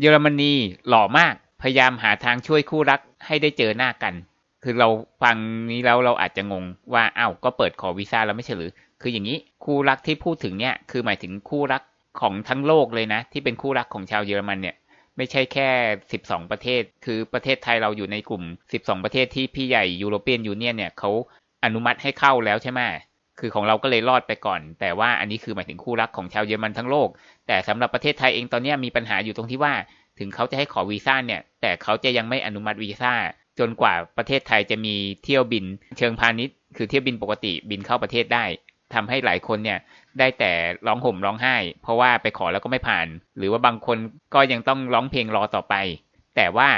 เยอรมนีหล่อมาก พยายามหาทางช่วยคู่รักให้ได้เจอหน้ากัน คือเราฟังนี้แล้วเราอาจจะงงว่าเอ้าก็เปิดขอวีซ่าแล้วไม่ใช่หรือ คืออย่างนี้คู่รักที่พูดถึงเนี่ยคือหมายถึงคู่รักของทั้งโลกเลยนะ ที่เป็นคู่รักของชาวเยอรมันเนี่ยไม่ใช่แค่ 12 ประเทศ คือประเทศไทยเราอยู่ในกลุ่ม 12 ประเทศที่พี่ใหญ่ยูโรเปียนยูเนียนเนี่ยเขาอนุมัติให้เข้าแล้วใช่ไหม คือของเราก็เลยรอดไปก่อน แต่ว่าอันนี้คือหมายถึงคู่รักของชาวเยอรมันทั้งโลก แต่สำหรับประเทศไทยเองตอนนี้มีปัญหาอยู่ตรงที่ว่า ถึงเขาจะให้ขอวีซ่าเนี่ย แต่เขาจะยังไม่อนุมัติวีซ่า จนกว่าประเทศไทยจะมีเที่ยวบิน เชิงพาณิชย์ คือเที่ยวบินปกติบินเข้าประเทศได้ทำให้หลายคนเนี่ยได้แต่ร้องห่มร้องไห้ เพราะว่าไปขอแล้วก็ไม่ผ่าน หรือว่าบางคนก็ยังต้องร้องเพลงรอต่อไป แต่ว่า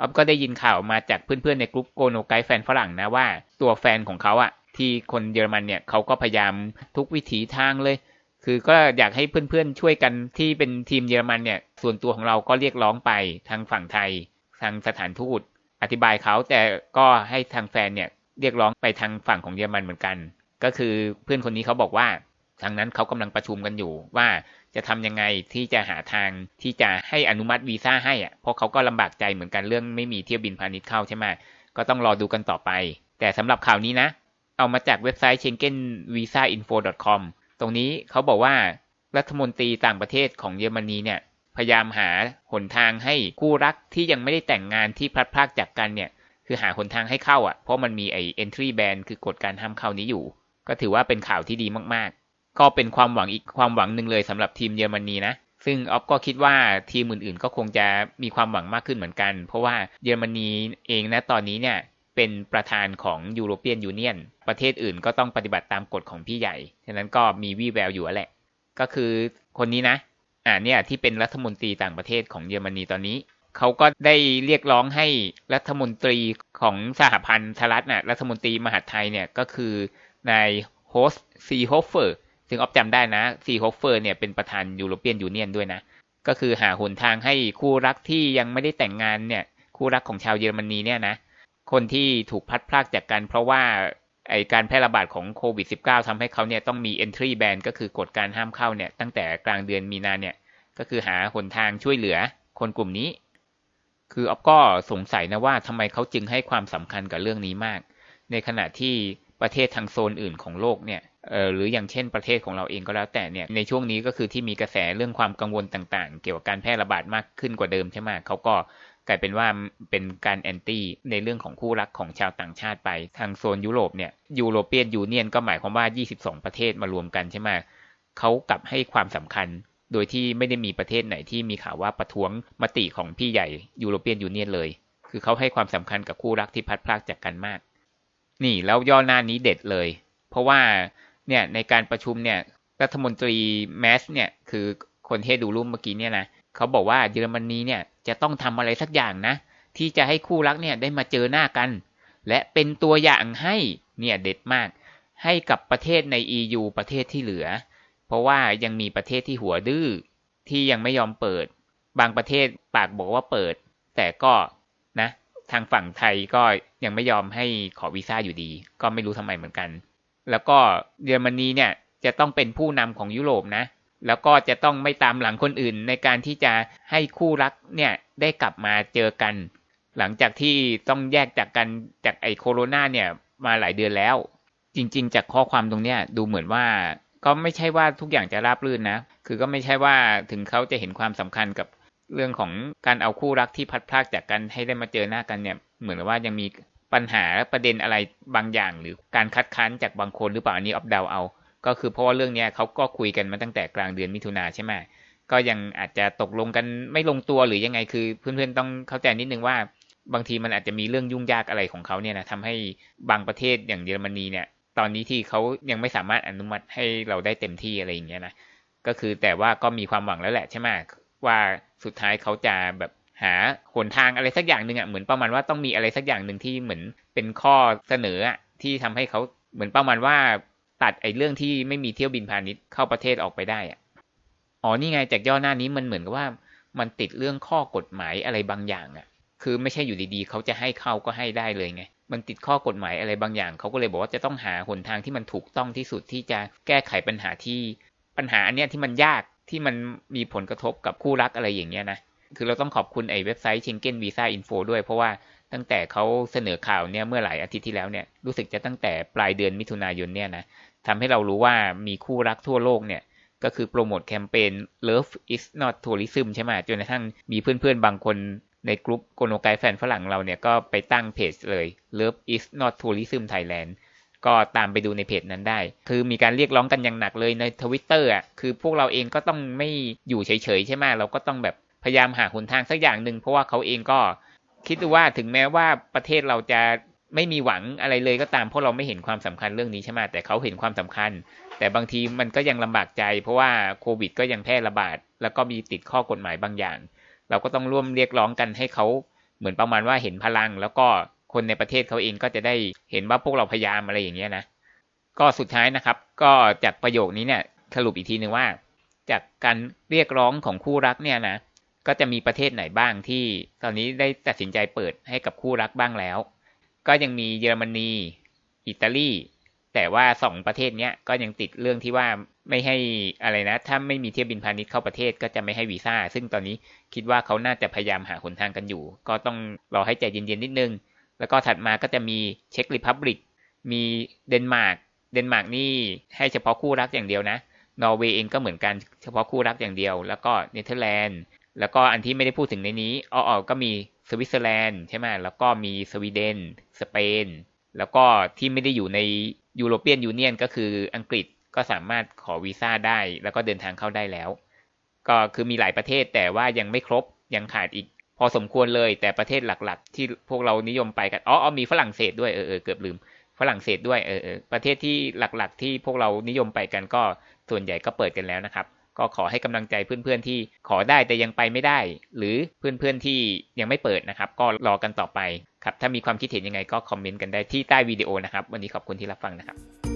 อ๊อฟก็ได้ยินข่าวมาจากเพื่อนๆในกลุ่มโกโนไกแฟนฝรั่งนะว่า ตัวแฟนของเขาอะ ที่คนเยอรมันเนี่ยเขาก็พยายามทุกวิถีทางเลย คือก็อยากให้เพื่อนๆช่วยกันที่เป็นทีมเยอรมันเนี่ย ส่วนตัวของเราก็เรียกร้องไปทางฝั่งไทย ทางสถานทูตอธิบายเขาแต่ก็ให้ทางแฟนเนี่ยเรียกร้องไปทางฝั่งของเยอรมันเหมือนกัน ก็คือเพื่อนคนนี้เขาบอกว่าทางนั้นเขากำลังประชุมกันอยู่ว่าจะทำยังไงที่จะหาทางที่จะให้อนุมัติวีซ่าให้อะเพราะเขาก็ลำบากใจเหมือนกันเรื่องไม่มีเที่ยวบินพาณิชย์เข้าใช่ไหมก็ต้องรอดูกันต่อไป แต่สำหรับข่าวนี้นะ เอามาจากเว็บไซต์ schengenvisainfo.com ตรงนี้เขาบอกว่ารัฐมนตรีต่างประเทศของเยอรมนีเนี่ยพยายามหาหนทางให้คู่รักที่ยังไม่ได้แต่งงานที่พลัดพรากจากกันเนี่ยคือหาหนทางให้เข้าอะ เพราะมันมีไอ้ entry ban คือกฎการห้ามเข้านี้อยู่ ก็ถือว่าเป็นข่าวที่ดีมากๆ ก็เป็นความหวังอีกความหวังหนึ่งเลยสำหรับทีมเยอรมนีนะ ซึ่งออฟก็คิดว่าทีมอื่นๆ ก็คงจะมีความหวังมากขึ้นเหมือนกัน เพราะว่าเยอรมนีเองนะตอนนี้เนี่ย เป็นประธานของยูโรเปียนยูเนียนประเทศอื่นก็ต้องปฏิบัติตามกฎของพี่ใหญ่ ฉะนั้นก็มีวี่แววอยู่แหละ ก็คือคนนี้นะ อ่าเนี่ยที่เป็นรัฐมนตรีต่างประเทศของเยอรมนีตอนนี้ เขาก็ได้เรียกร้องให้รัฐมนตรีของสหพันธรัฐน่ะรัฐมนตรีมหาไทยเนี่ยก็คือนายโฮสซีโฮเฟอร์ซึ่งออฟจำได้นะซีโฮเฟอร์เนี่ยเป็นประธานยูโรเปียนยูเนียนด้วยนะ ก็คือหาหนทางให้คู่รักที่ยังไม่ได้แต่งงานเนี่ยคู่รักของชาวเยอรมนีเนี่ยนะ คนที่ถูกพัดพลากจากกัน เพราะว่าไอการแพร่ระบาดของโควิด -19 ทำให้เขาเนี่ยต้องมี entry ban ก็คือกฎการห้ามเข้าเนี่ยตั้งแต่กลางเดือนมีนาเนี่ยก็คือหาหนทางช่วยเหลือคนกลุ่มนี้ คือออฟก็สงสัยนะว่าทำไมเขาจึงให้ความสำคัญกับเรื่องนี้มาก ในขณะที่ประเทศทางโซนอื่นของโลกเนี่ยเออหรืออย่างเช่นประเทศของเราเองก็แล้วแต่เนี่ยในช่วงนี้ก็คือที่มีกระแสเรื่องความกังวลต่างๆ เกี่ยวกับการแพร่ระบาดมากขึ้นกว่าเดิมใช่ไหมเขาก็ กลายเป็นว่าเป็นการแอนตี้ในเรื่องของคู่รักของชาวต่างชาติไป ทางโซนยุโรปเนี่ยยูโรเปียนยูเนียนก็หมายความว่า 22 ประเทศมารวมกันใช่ไหมเขากลับให้ความสำคัญ โดยที่ไม่ได้มีประเทศไหนที่มีข่าวว่าประท้วงมติของพี่ใหญ่ยูโรเปียนยูเนียนเลย คือเขาให้ความสำคัญกับคู่รักที่พัดพลากจากกันมาก นี่แล้วย่อหน้านี้เด็ดเลย เพราะว่าเนี่ยในการประชุมเนี่ยรัฐมนตรีแมสเนี่ยคือคนที่ดูรูปเมื่อกี้เนี่ยนะเขาบอกว่าเยอรมนีเนี่ย จะต้องทำอะไรสักอย่างนะ ที่จะให้คู่รักเนี่ยได้มาเจอหน้ากัน และเป็นตัวอย่างให้เนี่ยเด็ดมาก ให้กับประเทศใน EU ประเทศที่เหลือ เพราะว่ายังมีประเทศที่หัวดื้อที่ยังไม่ยอมเปิด บางประเทศปากบอกว่าเปิด แต่ก็นะ ทางฝั่งไทยก็ยังไม่ยอมให้ขอวีซ่าอยู่ดี ก็ไม่รู้ทำไมเหมือนกัน แล้วก็เยอรมนีเนี่ยจะต้องเป็นผู้นำของยุโรปนะ แล้วก็จะต้องไม่ตามหลังคนอื่นในการที่จะให้คู่รักเนี่ยได้กลับมาเจอกัน หลังจากที่ต้องแยกจากกันจากไอโคโรนาเนี่ยมาหลายเดือนแล้ว จริง ๆ จากข้อความตรงเนี้ยดูเหมือนว่าก็ไม่ใช่ว่าทุกอย่างจะราบรื่นนะ คือก็ไม่ใช่ว่าถึงเขาจะเห็นความสำคัญกับเรื่องของการเอาคู่รักที่พัดพลากจากกันให้ได้มาเจอหน้ากันเนี่ย เหมือนว่ายังมีปัญหาประเด็นอะไรบางอย่าง หรือการคัดค้านจากบางคนหรือเปล่าอันนี้ออฟเดาเอา ก็คือเพราะว่าเรื่องนี้เขาก็คุยกันมาตั้งแต่กลางเดือนมิถุนาใช่ไหมก็ยังอาจจะตกลงกันไม่ลงตัวหรือยังไงคือเพื่อนๆต้องเข้าใจนิดนึงว่า บางทีมันอาจจะมีเรื่องยุ่งยากอะไรของเขาเนี่ยนะทำให้บางประเทศอย่างเยอรมนีเนี่ย ตอนนี้ที่เขายังไม่สามารถอนุมัติให้เราได้เต็มที่อะไรอย่างเงี้ยนะก็คือแต่ว่าก็มีความหวังแล้วแหละใช่ไหมว่าสุดท้ายเขาจะแบบหาหนทางอะไรสักอย่างหนึ่งอะเหมือนประมาณว่าต้องมีอะไรสักอย่างหนึ่งที่เหมือนเป็นข้อเสนออะที่ทำให้เขาเหมือนประมาณว่า ตัดไอ้เรื่องที่ไม่มีเที่ยวบินพาณิชย์เข้าประเทศออกไปได้อะอ๋อนี่ไงจากย่อหน้านี้มันเหมือนกับว่ามันติดเรื่องข้อกฎหมายอะไรบางอย่างอะคือไม่ใช่อยู่ดีๆ เขาจะให้เข้าก็ให้ได้เลยไง มันติดข้อกฎหมายอะไรบางอย่าง เขาก็เลยบอกว่าจะต้องหาหนทางที่มันถูกต้องที่สุดที่จะแก้ไขปัญหาที่ปัญหาอันเนี้ยที่มันยากที่มันมีผลกระทบกับคู่รักอะไรอย่างเงี้ยนะ คือเราต้องขอบคุณไอ้เว็บไซต์ Schengen Visa Info ด้วยเพราะว่าตั้งแต่เขาเสนอข่าวเนี่ยเมื่อหลายอาทิตย์ที่แล้วเนี่ยรู้สึกจะตั้งแต่ปลายเดือนมิถุนายนเนี่ยนะ ทำให้เรารู้ว่ามีคู่รักทั่วโลกเนี่ย ก็คือโปรโมทแคมเปญ Love is not tourism ใช่ไหมจนกระทั่งมีเพื่อนๆบางคนในกลุ่มโกโนไกแฟนฝรั่งเราเนี่ยก็ไปตั้งเพจเลย Love is not tourism Thailand ก็ตามไปดูในเพจนั้นได้ คือมีการเรียกร้องกันอย่างหนักเลยในทวิตเตอร์อะ คือพวกเราเองก็ต้องไม่อยู่เฉยๆใช่ไหมเราก็ต้องแบบพยายามหาหนทางสักอย่างหนึ่งเพราะว่าเขาเองก็คิดดูว่าถึงแม้ว่าประเทศเราจะ ไม่มีหวังอะไรเลยก็ตามเพราะเราไม่เห็นความสำคัญเรื่องนี้ใช่ไหมแต่เขาเห็นความสำคัญ แต่บางทีมันก็ยังลำบากใจ เพราะว่าโควิด ก็ยังแพร่ระบาด แล้วก็มีติดข้อกฎหมายบางอย่าง เราก็ต้องร่วมเรียกร้องกันให้เขาเหมือนประมาณว่าเห็นพลัง แล้วก็คนในประเทศเขาเองก็จะได้เห็นว่าพวกเราพยายามอะไรอย่างเงี้ยนะก็สุดท้ายนะครับ ก็จากประโยคนี้เนี่ยสรุปอีกทีหนึ่งว่า จากการเรียกร้องของคู่รักเนี่ยนะก็จะมีประเทศไหนบ้างที่ตอนนี้ได้ตัดสินใจเปิดให้กับคู่รักบ้างแล้ว ก็ยังมีเยอรมนี อิตาลี แต่ว่าสองประเทศเนี้ยก็ยังติดเรื่องที่ว่าไม่ให้อะไรนะ ถ้าไม่มีเที่ยวบินพาณิชย์เข้าประเทศก็จะไม่ให้วีซ่า ซึ่งตอนนี้คิดว่าเขาน่าจะพยายามหาหนทางกันอยู่ ก็ต้องรอให้ใจเย็นๆนิดนึง แล้วก็ถัดมาก็จะมีเช็กริพับลิก มีเดนมาร์ก เดนมาร์กนี่ให้เฉพาะคู่รักอย่างเดียวนะ นอร์เวย์เองก็เหมือนกันเฉพาะคู่รักอย่างเดียว แล้วก็เนเธอร์แลนด์ แล้วก็อันที่ไม่ได้พูดถึงในนี้อ้อก็มี สวิตเซอร์แลนด์ใช่ไหมแล้วก็มีสวีเดน สเปน แล้วก็ที่ไม่ได้อยู่ในยูโรเปียนยูเนียนก็คืออังกฤษก็สามารถขอวีซ่าได้ แล้วก็เดินทางเข้าได้แล้ว ก็คือมีหลายประเทศแต่ว่ายังไม่ครบยังขาดอีก พอสมควรเลยแต่ประเทศหลักๆ ที่พวกเรานิยมไปกันอ๋ออมีฝรั่งเศสด้วยเออเออเกือบลืม ฝรั่งเศสด้วยเออเออประเทศที่หลักๆ ที่พวกเรานิยมไปกันก็ส่วนใหญ่ก็เปิดกันแล้วนะครับ ก็ขอให้กำลังใจเพื่อนๆที่ขอได้แต่ยังไปไม่ได้ หรือเพื่อนๆที่ยังไม่เปิดนะครับ ก็รอกันต่อไปครับถ้ามีความคิดเห็นยังไงก็คอมเมนต์กันได้ที่ใต้วิดีโอนะครับ วันนี้ขอบคุณที่รับฟังนะครับ